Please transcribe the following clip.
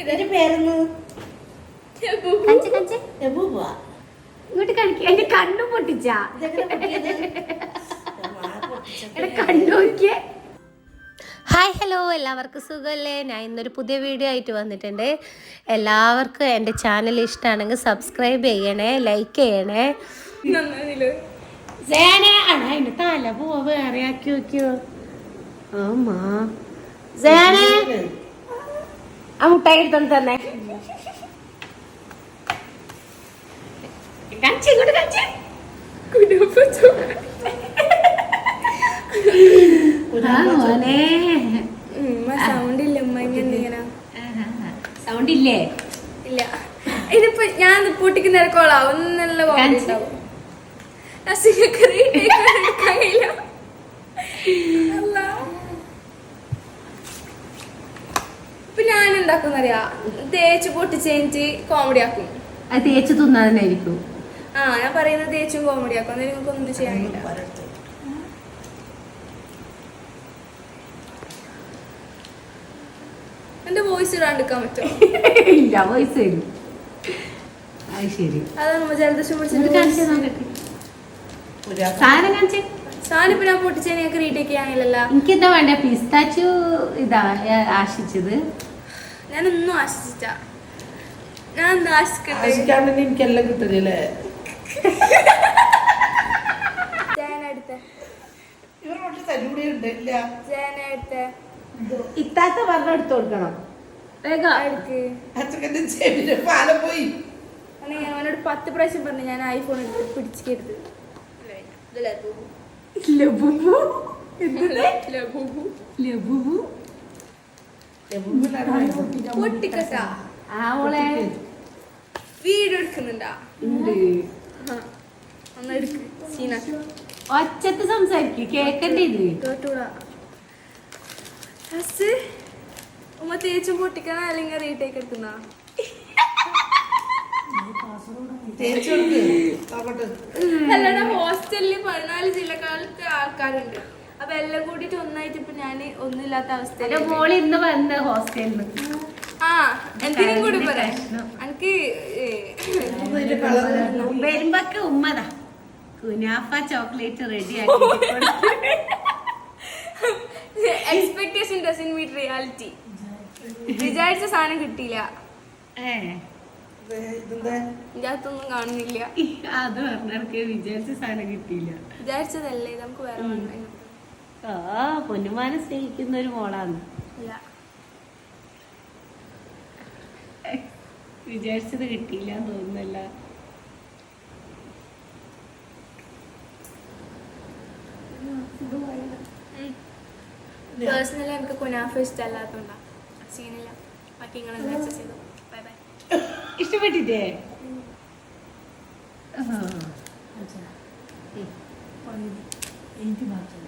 ഇതിന്റെ പേരൊന്ന് ഇങ്ങോട്ട് കളിക്കുക എന്റെ കണ്ണു പൊട്ടിച്ചാ. എടാ കണ്ണു നോക്കിയേ. ഹായ് ഹലോ എല്ലാവർക്കും സുഖമല്ലേ ഞാൻ ഇന്നൊരു പുതിയ വീഡിയോ ആയിട്ട് വന്നിട്ടുണ്ട്. എല്ലാവർക്കും എന്റെ ചാനൽ ഇഷ്ടമാണെങ്കിൽ സബ്സ്ക്രൈബ് ചെയ്യണേ ലൈക്ക് ചെയ്യണേ. എന്റെ തല പോവാ വേറെ ആക്കി നോക്കിയോ? ആമാ സേന ആ മുട്ടായി എടുത്തോണ്ട് തന്നെ കാണിച്ച് ഇങ്ങോട്ട് കാണിച്ച്. സൗണ്ട് ഇല്ല സൗണ്ട് ഇല്ലേ? ഇല്ല. ഇതിപ്പോ ഞാൻ ഇത് പൊട്ടിക്ക് നിരക്കോളാ ഒന്നല്ല കാണിച്ച്. ഞാൻ ഞാൻ എന്താക്കുന്നറിയാ തേച്ച് പൊട്ടിച്ച് കഴിഞ്ഞിട്ട് കോമഡി ആക്കും. അത് തേച്ച് തിന്നാതിനായിരിക്കും ആ ഞാൻ പറയുന്നത് തേച്ചും കോമഡി ആക്കും. അന്നേരം നിങ്ങൾക്ക് ഒന്നും ചെയ്യാനില്ല. എന്റെ വോയിസ് ഇടാണ്ടിരിക്കാൻ പറ്റുമോ? ഇല്ല വോയിസ് അത് ശരി. അതാണ് ജലദോഷം ഒരു സാധനം കാണിച്ച്. സാധനം ഞാൻ പൊട്ടിച്ച് റീടേക്ക് ചെയ്യാനില്ലല്ലോ. എനിക്ക് എന്താ വേണ്ട? പിസ്താച്ചു ഇതാ ആശിച്ചത്. ഞാൻ ഒന്നും ആശിച്ചിട്ടാ ഞാൻ ആശിക്കട്ടെ എനിക്കെല്ലാം ജയന ഇവരോട്ട് തല്ലൂടി ഉണ്ട്. ഇല്ല. ജയന ഇത്താത്ത പറഞ്ഞെടുത്ത് കൊടുക്കണം. വേഗം. അച്ഛന്റെ പാലം പോയി. അന്ന് ഞാൻ അവനോട് പത്ത് പ്രാവശ്യം പറഞ്ഞു ഞാൻ ഐഫോൺ എടുത്ത് പിടിച്ചിക്കരുത്. Labubu Labubu. ലബുബു പൊട്ടിക്കട്ടാ? വീട് എടുക്കുന്നുണ്ടാ ഒച്ചത്ത് സംസാരിക്കും കേക്കണ്ടേ ഇത്? കേട്ടൂടാ. ഫസ്റ്റ് ഉമ്മ തേച്ചും പൊട്ടിക്കണ അല്ലെങ്കിൽ റീടേക്ക് എടുക്കുന്ന? നോക്കട്ടെ ഹോസ്റ്റലിൽ പതിനാല് ജില്ലക്കാലത്തെ ആൾക്കാരുണ്ട്. അപ്പൊ എല്ലാം കൂടിയിട്ട് ഒന്നായിട്ട് ഇപ്പൊ ഞാൻ ഒന്നുമില്ലാത്ത എന്റെ അവസ്ഥയിൽ മോൾ ഇന്ന് വന്ന ഹോസ്റ്റലിൽ ആ എന്തിനും കൂടി പറയാം. എനിക്ക് വരുമ്പക്ക് ഉമ്മതാ. കുനാഫ ചോക്ലേറ്റ് റെഡി ആക്കി എക്സ്പെക്ടേഷൻ ഡസൻ മീറ്റ് റിയാലിറ്റി വിചാരിച്ച സാധനം കിട്ടിയില്ല. അകത്തൊന്നും കാണുന്നില്ല. അത് പറഞ്ഞ വിചാരിച്ച സാധനം കിട്ടിയില്ല. വിചാരിച്ചതല്ലേ നമുക്ക് വേറെ. ആ പൊന്നുമാനെ സ്നേഹിക്കുന്ന ഒരു മോളാന്ന് ഇല്ല. വിചാരിച്ചത് കിട്ടിയില്ല തോന്നുന്നല്ല. പേഴ്സണലി എനിക്ക് കുനാഫ ഇഷ്ടമല്ലാത്തോണ്ടാ. സീനില്ല. ബാക്കി നിങ്ങൾ ചെയ്തു ബൈ ബൈ. ഇഷ്ടപ്പെട്ടിട്ടേ എനിക്ക് മാത്രം